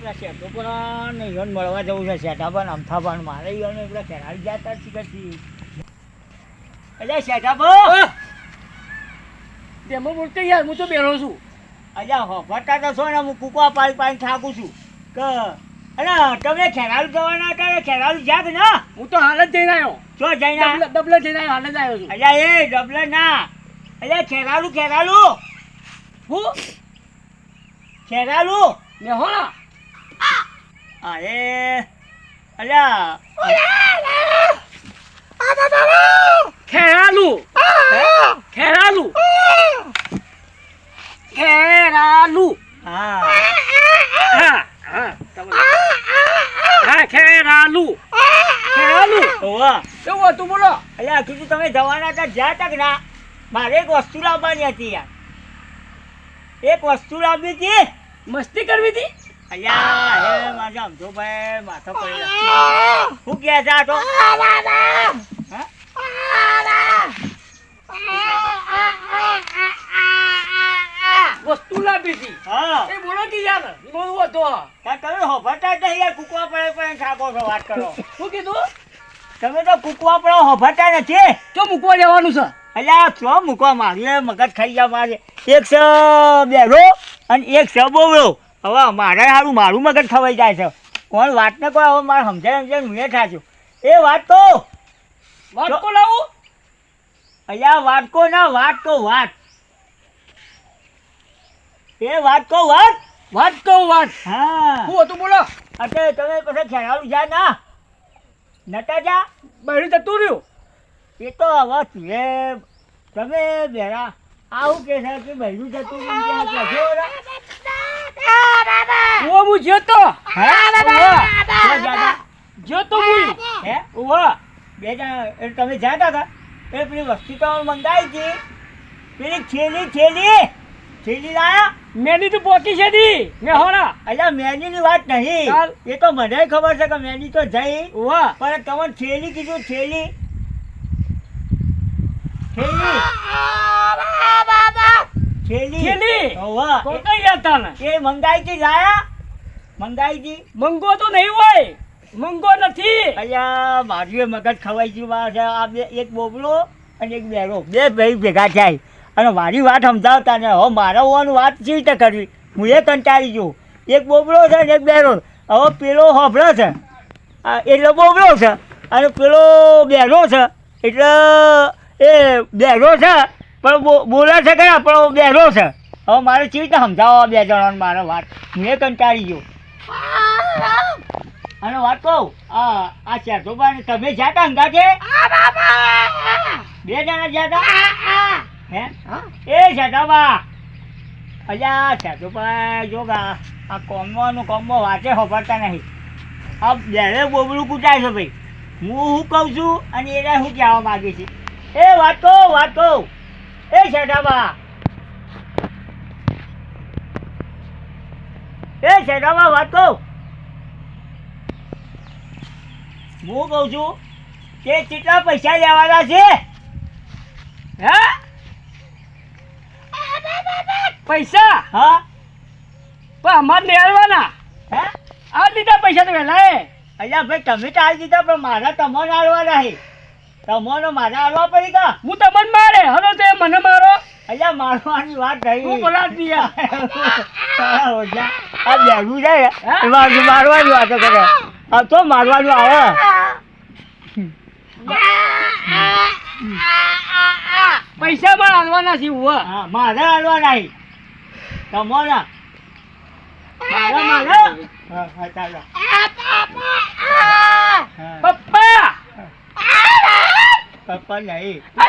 પેલા શેઠો પણ ને મળવા જવું છે શેઠા પણ મારે ઈવન પેલા ખેરાડી જતા જ શીખતી અલ્યા શેઠા બોલતે યાર હું તો બેઠો છું. અલ્યા હોફરતા તો છો ને હું કૂકવા પાડી પાડી થાકું છું. કે અરે તમે ખેરાલુ જવાના હતા ખેરાલુ જ્યાં ના? હું તો હાલ જ જઈને આવ્યો. જો જઈને ડબલે જઈને આવ્યો હાલ જ આવ્યો છું. અલ્યા એ ડબલે ના. અલ્યા ખેરાલુ ખેરાલુ હું? ખેરાલુ ને હો એ અલ્યા ખેરાલુ ખેરાલુ ખેરાલુ હા હા હા હા ખેરાલુ ખેરાલુ ઓવા કેવું હતું બોલો અલ્યા કીધું તમે જવાના હતા જ્યાં તક ના મારે એક વસ્તુ લાવવાની હતી યાર એક વસ્તુ લાવવી હતી મસ્તી કરવી હતી અલ્યા હે મારા સમજો ભાઈ માથો પડી શું કહે છે આ તો? વસ્તુ લાવી હતી હા. એ બોલો કે યાર બોલવો તો. તાર તમે જ યાર કૂકવા પડે પણ થાકો છો વાત કરો. શું કીધું? તમે તો કૂકવા પડે હોભરતા નથી. તો મૂકવા જવાનું છે. અલ્યા છો મૂકવા મારે મગજ ખાઈ ગયા મારે. એક સ બેરો અને એક સ બોવડો હવે મારે સારું મારું મગજ ખવાઈ જાય છે. કોણ વાત ને કોઈ હવે મારે સમજાય સમજાય હું થાશું એ વાત તો વાટકો લાવું. અહીંયા વાટકો ના વાત તો વાત. એ વાત કહો વાત? વાત કહો વાત. હા. શું હતું બોલો. અત્યારે તમે પછી ખેડાવું જા ના? નતા જા બહેરું જતું રહ્યું. એ તો હવે તું તમે બેરા આવું કે છે કે બહેરું જતું કેમ કે આ કહેશો રા? હું જોતો જતો હે? ઉવા બે જણા તમે જાતા હતા એ પેલી વસ્તુ તો મંગાવી હતી. પેલી થેલી થેલી. થેલી લાયા. મેની તો પોકી છે દી. મે હોરા અલ્યા મેનીની વાત નહીં. એ તો મને ખબર છે કે મેની તો જઈ. ઉવા પણ તમને થેલી કીધું થેલી. થેલી. થેલી. થેલી? હોવા. તો કઈ હતા ને એ મંગાઈ હતી લાયા. મંગાઈ હતી મંગો તો નહીં હોય. મંગો નથી. અલ્યા, મારું મગજ ખવાઈ ગયું. મારે છે. આ બે, એક બોબલો અને એક બેરો. બે ભાઈ ભેગા થાય. અને મારી વાત સમજાવતા ને હવે મારા હોવાનું વાત કેવી રીતે કરવી? હું એ કંટાળી ગયો. એક બોબલો છે ને, એક બેરો. હવે પેલો હોભળો છે. એટલે બોબલો છે. અને પેલો બેરો છે. એટલે એ બેરો છે. પણ બોલે છે ખરા, પણ બેરો છે. હવે મારે કેવી રીતે સમજાવવા બે જણાને મારા વાત? હું એ કંટાળી ગયો. અને વાત કહું આ આ શેઠોબા તમે જાતા છે? બે જણા જાતા હે? એ શેઠોબા અલ્યા શેઠોબા જો ગા આ કોમવાનું કોમો વાંચે ખબરતા નહીં. આ બેરે બોબડું કૂટાય છે ભાઈ. હું શું કહું છું અને એને શું કહેવા માગે છે? એ વાત કહું વાત કહું. એ શેઠાબા એ વાત કહું? હું કહું છું કે કેટલા પૈસા લેવાના છે? હે? પૈસા? હા. પણ અમારે લેવાના. હે? આ લીધા પૈસા તો વહેલા એ. અલ્યા ભાઈ તમે તો આ દીધા પણ મારા તમને આલવાના છે. તમારો મારે આલવા પડી કા હું તમને મારે. હલો તે મને મારો. અલ્યા મારવાની વાત થઈ. હું બોલા દિયા ઓછા. આ બેઠું જાય એમાં મારવાનું વાતો કરે. આ તો મારવાનું આવે. પૈસા પણ આલવાના છે હું હા મારે આલવાના છે. તમને મારા મારે. હા ચાલો. પપ્પા! પપ્પા નહીં. આ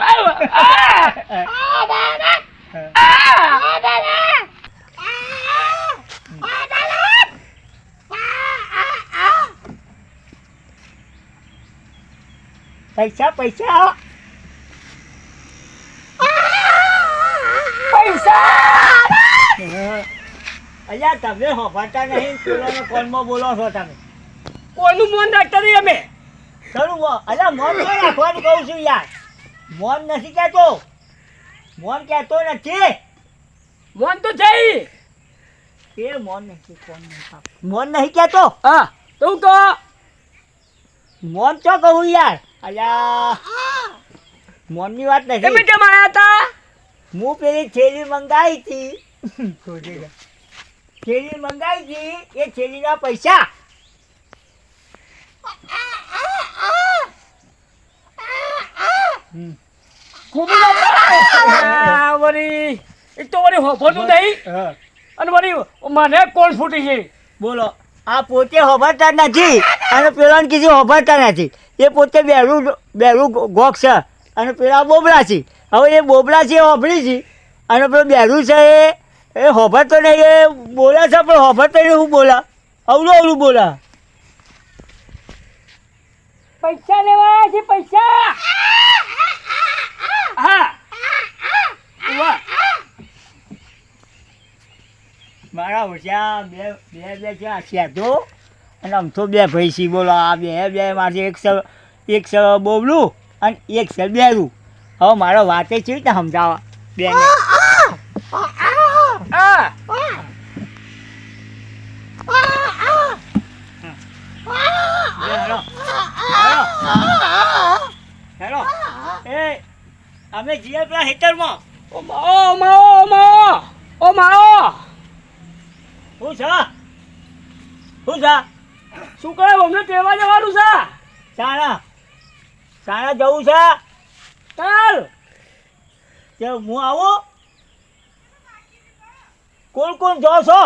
આયો આ પૈસા પૈસા. પૈસા! અલ્યા તમે હોભાતા નહીં પેલાનો કોલમાં બોલો છો તમે. કોઈનું મન રાખતા નહીં અમે? ખરું અલ્યા મોન તો રાખવાનું કહું છું યાર. મોન નથી કહેતો. મોન કહેતો નથી. મન તો જઈ એ મોન નહીં કોણ નહીં મોન નહીં કહેતો? હા તું કહો? મોન તો કહું યાર? અલ્યા. મોનની વાત તમે નથી કેમ આયા હતા? હું પેલી થેલી મંગાવી હતી. થેલી મંગાવી હતી એ થેલીના પૈસા. એક તો વળી હોફોનું નહીં. હા. અને વળી મને કોણ ફૂટી છે? બોલો આ પોતે હોભરતા નથી અને પેલાને કીધું હોભરતા નથી. એ પોતે બેરું બેરું ગોખ છે. અને પેલા બોબલા છે. હવે એ બોબલા છે એ હોભળી છે. અને પેલું બેરું છે એ એ હોભરતો નહીં, એ બોલે છે, પણ હોભરતો નહીં હું બોલા. અવળું અવળું બોલા. પૈસા લેવા છે, પૈસા! હા. વાહ મારા હોશિયા બે બે બે છે, આ અને આમ તો બે છે બોલો આ બે બે મારથી એક સર એક સર બોબલું અને એક સર બેરું હવે મારો વાતે છે ને સમજાવવા? બેને હેલો હેલો હેલો. એ અમે જઈએ પેલા હેટરમાં ઓ મા ઓ મા ઓ મા ઓ મા છે? શું છે? શું કહે અમને કહેવા જવાનું છે? સારા સારા જવું છે? ચાલ. કે હું આવું? કોણ કોણ જો છો?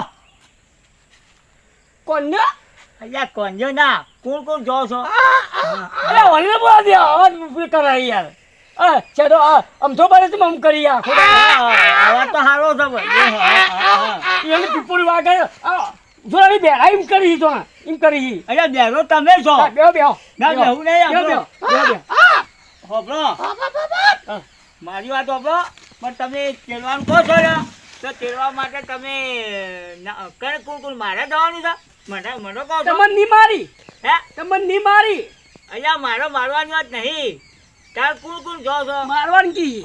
કોણ અહીંયા કોણ ના. કોણ કોણ જો છો? અરે વને બોલા દે. અવાજ કરાય યાર. ચલો આમ તો બારે તો કરી આ આવા તો સારો છે એમ. પીપુડી વાગે. આ જોરાની બેડા એમ કરી તો એમ કરી અરે બેરો તમે છો. બેહો બેહો ના બેહું નહીં બેહો બેહો આપણો. બેહો બેહો હોભળો. હા, મારી વાત હોભળો. પણ તમે ચેલવાનું કહો છો ને તો ચેલવા માટે તમે કઈ કોણ કોણ મારે જવાનું છે? મને મને કહો છો. નહીં મારી. હે? તમને નહીં મારી. અહીંયા મારો મારવાની વાત નહીં. તાર કોણ કોણ જો છો. મારવાની કી?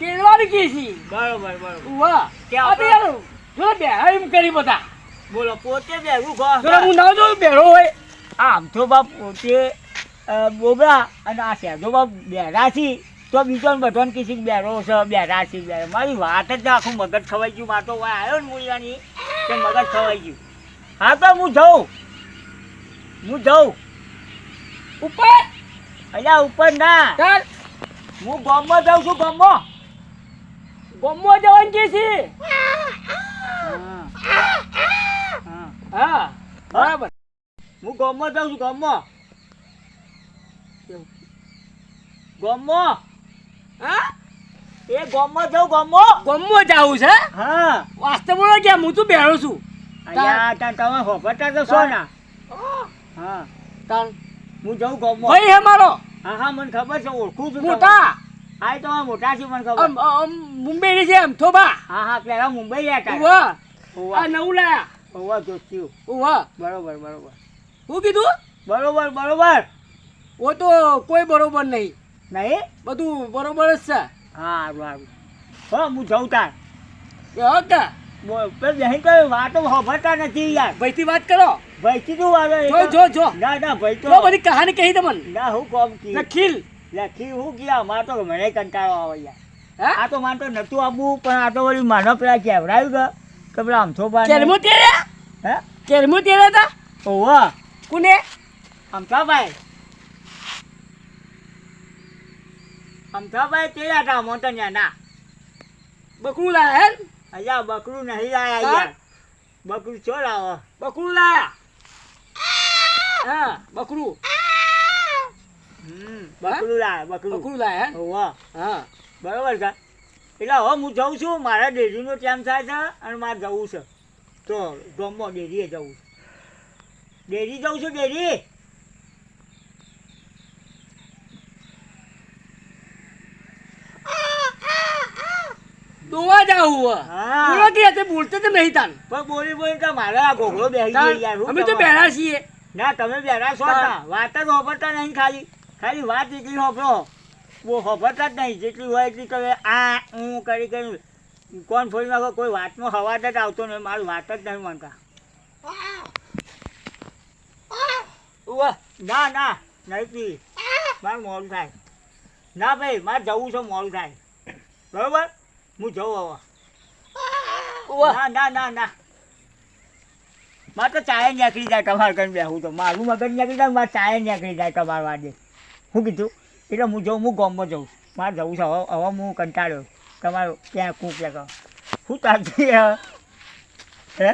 તેડવાની કી છી? બરોબર બરોબર. વાહ. કે આપણે- જો બેહા એમ કરી બધા. બોલો પોતે બેરું જો હું ના હોય. આમ તો બાપ પોતે બોબરા અને આ શહેરો બાપ બેરા છે. તો બીજો ને બધો બેરો છે બેરા છે બેરા મારી વાત જ આખું મગજ ખવાઈ ગયું. માતો તો આવ્યો ને મૂલ્યાની કે મગજ ખવાઈ ગયું. હા તો હું જઉં. હું જઉં. ઉપર? અલ્યા ઉપર ના. હું ગામમાં જાઉં છું ગામમાં. ગમો જવાની કી છી. હા. બરાબર. હું ગામમાં જાઉં છું ગામમાં ગામમાં હા? એ ગામમાં જાઉં ગામમાં ગમો જાવું છે? હા. વાસ્તવમાં ક્યાં હું તું બેઠો છું. તાર તમે હોભરતા તો છો ને? હા. તાન. હું જાઉં ગામમાં ભાઈ હે મારો. હા હા મને ખબર છે ઓળખું છું. મોટા. હા તો મોટા છે મને ખબર. આમ મુંબઈ ની છે એમ થોબા હા હા પેલા મુંબઈ રહેતા ઉવા. આ હોવા નવું લાયા ઓવા જોસ્યું ઓવા બરોબર બરોબર. શું કીધું? બરોબર બરોબર. ઓ તો કોઈ બરોબર નહીં. નહીં? બધું બરોબર જ છે. હા સારું હા હો જઉં તાર. એ હો કે? બોલ પેલી બહેન કઈ વાતો હોભરતા નથી યાર. ભાઈથી વાત કરો. ભાઈથી કીધું આવે જો જો જો. ના ના ભાઈ તો બધી કહાની કહી તમને ના હું કોમ કી લખીલ. લખી હું ગયા? મારે તો મને કંટાળો આવે યાર. આ તો મારે તો નતું આપવું પણ આ તો વળી માનો પેલા કેવડાવ્યું કે કે પેલા આમથો બા કેરમો તેર્યા હે? કેરમો તેર્યા હતા ઓવા કોને? અમથાભાઈ. અમથાભાઈ તે હતા મોટો ના. બકરું લાયા હે અહીંયા બકરું નહીં લાયા યાર. બકરું ચો લાવો? બકરું લાયા? હા બકરું. બકરું લાયા બકરું બકરું લાય હે? બરોબર એટલે હવે હું જઉં છું મારા ડેરીનો ટાઈમ થાય છે અને મારે જવું છે. તો ગમો ડેરીએ જવું છે. ડેરી જઉં છું ડેરી દોવા જાવું હા. બોલો કે તે બોલતે તો નહીં તાન. પણ બોલી બોલી તો મારે આ ઘોઘરો બેસી ગયો યાર અમે તો બેઠા છીએ. ના તમે બેરા છો વાત જ વાપરતા નહીં ખાલી. ખાલી વાત એટલી હોભરો બહુ હોભરતા જ નહીં. જેટલી હોય એટલી તમે આ હું કરી કરી. કોણ ફોડીમાં કોઈ વાતનો હવાજ જ આવતો નહીં. મારી વાત જ નહીં માનતા. ના ના નહીં પી. મારે મોડું થાય. ના ભાઈ મારે જવું છે મોડું થાય. બરોબર? હું જઉં હવે. ના ના ના ના. મારે તો ચાય નીકળી જાય તમારે કઈ બેહું તો. મારું મગજ નીકળી જાય મારે ચાય નીકળી જાય તમારા વાડે શું કીધું એટલે હું જાઉં હું ગામમાં જઉં મારે જવું છે હવે હવે હું કંટાળ્યો તમારું ક્યાં કું? ક્યાં કહો શું તાજી હે?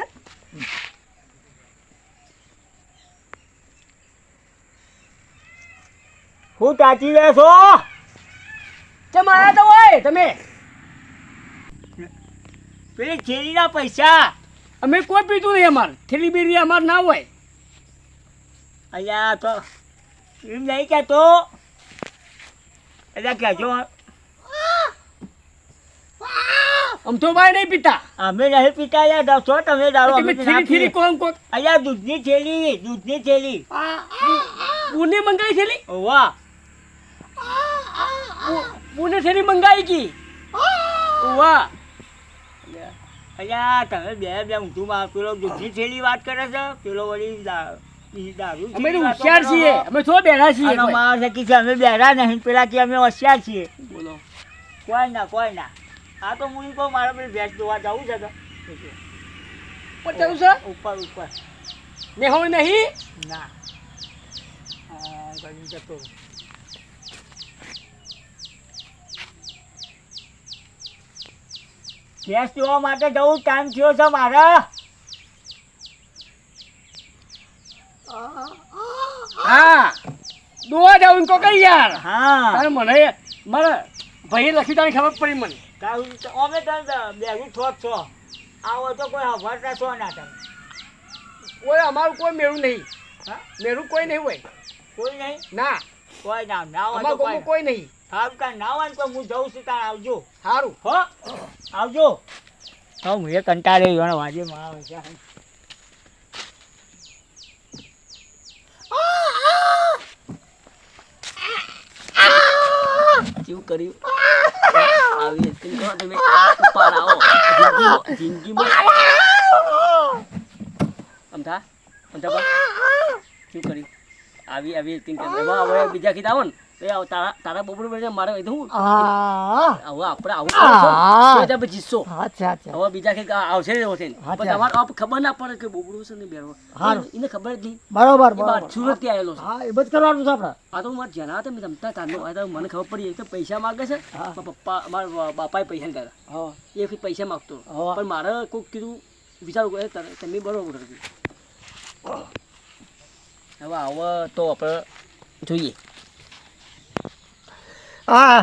હું તાચી રહ્યા છો? ચમ આયા તો હોય તમે? પેલી થેલીના પૈસા. અમે કોઈ પીધું નહીં અમારે. થેલી બેરી અમારે ના હોય. અહીંયા તો એમ નહીં કહેતો એટલે કહેજો. આમ તો ભાઈ નહીં પીતા. અમે નહીં પીતા યાર દસો તમે દારૂ અમે થેલી પીએ. કોમ કોક. અહીંયા દૂધની થેલી દૂધની થેલી. પુને મંગાવી થેલી? વાહ. પુને થેલી મંગાવી કી? વાહ. અહીંયા તમે બે બે ઊંધું પેલો દૂધની થેલી વાત કરે છે પેલો વળી અમે તો હોશિયાર છીએ. અમે તો બેઠા છીએ. મારા નક્કી છે અમે બેરા નહીં પેલા કે અમે હોશિયાર છીએ. બોલો. કોઈ ના કોઈ ના. આ તો હું કહું મારા પેલી ભેંસ જોવા જવું છે તો. ઉપર ચાલુ છે? ઉપર ઉપર. ને હું નહીં? ના. આ જતો ભેંસ જોવા માટે જવું ટાઈમ થયો છે મારે. હા. દોવા જાવ કો કઈ યાર. હા. તારે મને મારા ભાઈ લખી તારી ખબર પડી મને. અમે તમે બેગું છો છો. આવો તો કોઈ હવારતા છો ના તમે. કોઈ અમારું કોઈ મેળું નહીં. હા? મેળું કોઈ નહીં હોય. કોઈ નહીં? ના. કોઈ ના ના અમારું કોઈ કોઈ નહીં. સારું કાંઈ ના હોય તો હું જઉં છું તાર આવજો. સારું હો? આવજો. હા હું એ કંટાળે વાજે માં આવે છે. કેવું કર્યું. આવી એક્ટિંગ કરો તમે ઉપર આવો. જિંદગીમાં અમથા અમથા શું કર્યું? આવી આવી એક્ટિંગ બીજા કીધા આવો ને. એ આવો તારા તારા બબડું બને મારે કીધું હું. હવે આપણે આવું તો જ આપણે અચ્છા અચ્છા હવે બીજા કંઈક આવશે ને. આવશે પણ તમારે આપ ખબર ના પડે કે બોબડું છે ને બેરો એને ખબર જ નહીં. બરોબર એ બાર બરોબર આવેલો છે. હા એ બધું કરવાનું છે આપણે આ તો મારે જણા હતા મેં રમતા તારનો આ તો મને ખબર પડી તો પૈસા માગે છે. પપ્પા મારા બાપાએ પૈસા હતા. હા. એ વખતે પૈસા માગતો. પણ મારે કોઈક કીધું વિચારું કે તમે- તમે બરોબર કર્યું હવે આવો તો આપણે જોઈએ. હા